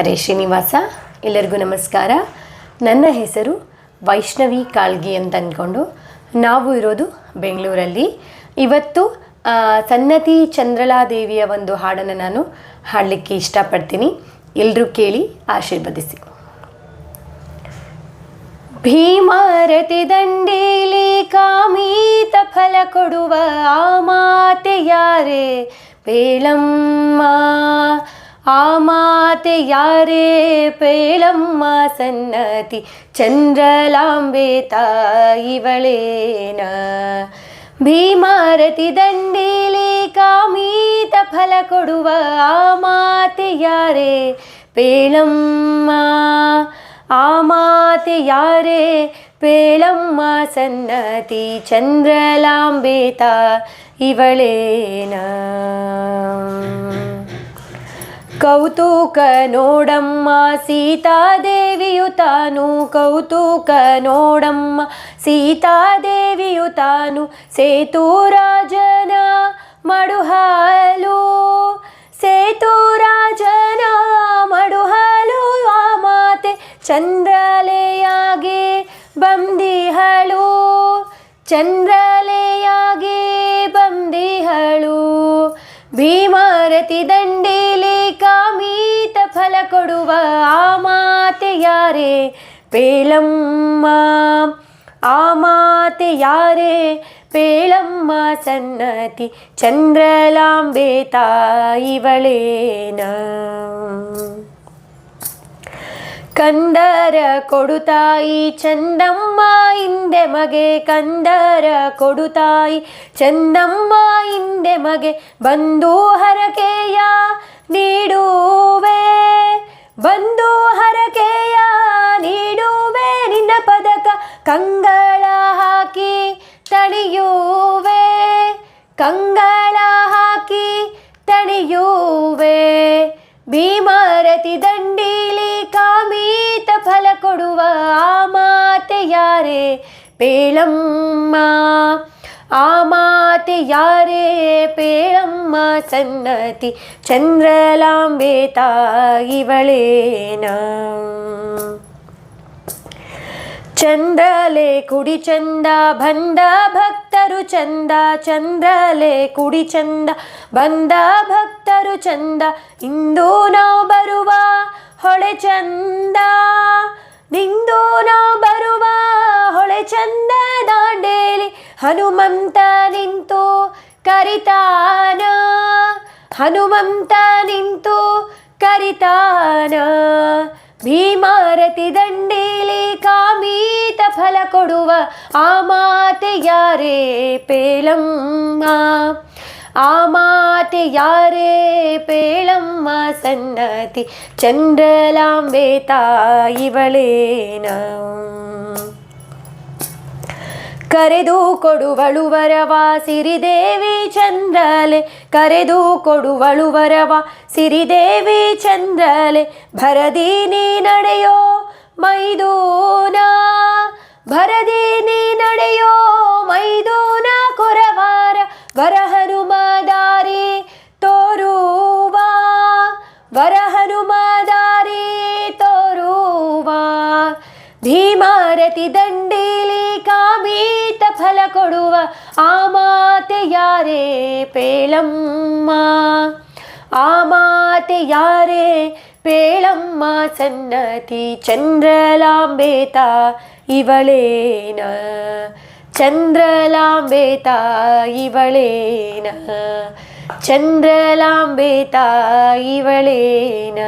ಹರೇ ಶ್ರೀನಿವಾಸ, ಎಲ್ಲರಿಗೂ ನಮಸ್ಕಾರ. ನನ್ನ ಹೆಸರು ವೈಷ್ಣವಿ ಕಾಳ್ಗಿ ಅಂತ ಅಂದ್ಕೊಂಡು ನಾವು ಇರೋದು ಬೆಂಗಳೂರಲ್ಲಿ. ಇವತ್ತು ಸನ್ನತಿ ಸನ್ನತಿ ಚಂದ್ರಲಾದೇವಿಯ ಒಂದು ಹಾಡನ್ನು ನಾನು ಹಾಡಲಿಕ್ಕೆ ಇಷ್ಟಪಡ್ತೀನಿ. ಎಲ್ಲರೂ ಕೇಳಿ ಆಶೀರ್ವದಿಸಿ. ಭೀಮಾರತಿ ದಂಡೇಲಿ ಕಾಮೀತ ಫಲ ಕೊಡುವ ಆ ಮಾತೆ ಯಾರೇ? ಪೇಳಮ್ಮ ಆ ಮಾತೆ ಯಾರೇ ಪೇಳಮ್ಮ ಸನ್ನತಿ ಚಂದ್ರಲಾಂಬೆ ತಾಯಿವಳೇನ ಭೀಮಾರತಿ ದಂಡೇಲಿ ಕಾಮೀತ ಫಲ ಕೊಡುವ ಆ ಮಾತೆ ಯಾರೇ ಪೇಳಮ್ಮ ಆ ಮಾತೆ ಯಾರೇ ಪೇಳಮ್ಮ ಸನ್ನತಿ ಚಂದ್ರಲಾಂಬೇತ ಇವಳೇನ ಕೌತುಕ ನೋಡಮ್ಮ ಸೀತಾದೇವಿಯು ತಾನು. ಕೌತುಕ ನೋಡಮ್ಮ ಸೀತಾದೇವಿಯು ತಾನು. ಸೇತುರಾಜನ ಮಡುಹಾಲು ಸೇತುರಾಜನ ಮಡುಹಾಲು ಆ ಮಾತೆ ಚಂದ್ರಲೆಯಾಗಿ ಬಂದಿಹಳು. ಚಂದ್ರಲೆಯಾಗಿ ಬಂದಿಹಳು. ಭೀಮಾರತಿ ದಂಡೆ ಕೊಡುವ ಆ ಮಾತೆ ಯಾರೇ ಪೇಳಮ್ಮ ಆ ಮಾತೆ ಯಾರೇ ಪೇಳಮ್ಮ ಸನ್ನತಿ ಚಂದ್ರಲಾಂಬೆ ತಾಯಿವಳೇನ ಕಂದರ ಕೊಡುತಾಯಿ ಚಂದಮ್ಮ ಹಿಂದೆ ಮಗೆ ಕಂದರ ಕೊಡುತಾಯಿ ಚಂದಮ್ಮ ಹಿಂದೆ ಮಗೆ ಬಂದು ಹರಕೆಯ ಹಾಕಿ ತಣಿಯುವೆ ಕಂಗಳ ಹಾಕಿ ತಣಿಯುವೆ ಭೀಮಾರತಿ ದಂಡೀಲಿ ಕಾಮೀತ ಫಲ ಕೊಡುವ ಆ ಮಾತೆ ಯಾರೇ ಪೇಳಮ್ಮ ಆ ಮಾತೆ ಯಾರೇ ಪೇಳಮ್ಮ ಸನ್ನತಿ ಚಂದ್ರಲಾಂಬೆ ತಾಯಿವಳೇನ ಚಂದ್ರಲೆ ಕುಡಿ ಚಂದ, ಬಂದ ಭಕ್ತರು ಚಂದ, ಚಂದ್ರಲೆ ಕುಡಿ ಚಂದ, ಬಂದ ಭಕ್ತರು ಚಂದ, ಇಂದು ನಾವು ಬರುವ ಹೊಳೆ ಚಂದ. ನಿಂದು ನಾವು ಬರುವ ಹೊಳೆ ಚಂದ ದಾಂಡೇಲಿ ಹನುಮಂತ ನಿಂತು ಕರಿತಾನ. ಹನುಮಂತ ನಿಂತು ಕರಿತಾನ. ಭೀಮಾರತಿ ದಂಡೇಲಿ ಫಲ ಕೊಡುವ ಆ ಮಾತೆ ಯಾರೇ ಪೇಲಮ್ಮ ಆ ಮಾತೆ ಯಾರೇ ಪೇಳಮ್ಮ? ಸನ್ನತಿ ಚಂದ್ರಲಾಂಬೆ ತಾಯಿವಳೇನ ಕರೆದು ಕೊಡುವಳು ವರವ ಸಿರಿದೇವಿ ಚಂದ್ರಲೆ, ಕರೆದು ಕೊಡುವಳು ವರವ ಸಿರಿದೇವಿ ಚಂದ್ರಲೆ, ಭರದಿ ನೀ ನಡೆಯೋ ಮೈದೂನ ಭರದಿ ನೀ ನಡೆಯೋ ಮೈದೂನ ಕೊರವಾರ ವರಹನುಮ ದಾರಿ ತೋರುವ. ವರಹನುಮ ದಾರಿ ತೋರುವ. ಭೀಮಾರತಿ ದಂಡೇಲಿ ಕಾಮೀತ ಫಲ ಕೊಡುವ, ಆ ಮಾತೆ ಯಾರೇ ಪೇಳಮ್ಮ ಆ ಮಾತೆ ಯಾರೇ ಪೇಳಮ್ಮ ಸನ್ನತಿ ಚಂದ್ರಲಾಂಬೆ ಇವಳೇನ ಚಂದ್ರಲಾಂಬೆ ಇವಳೇನ ಚಂದ್ರಲಾಂಬೆ ಇವಳೇನ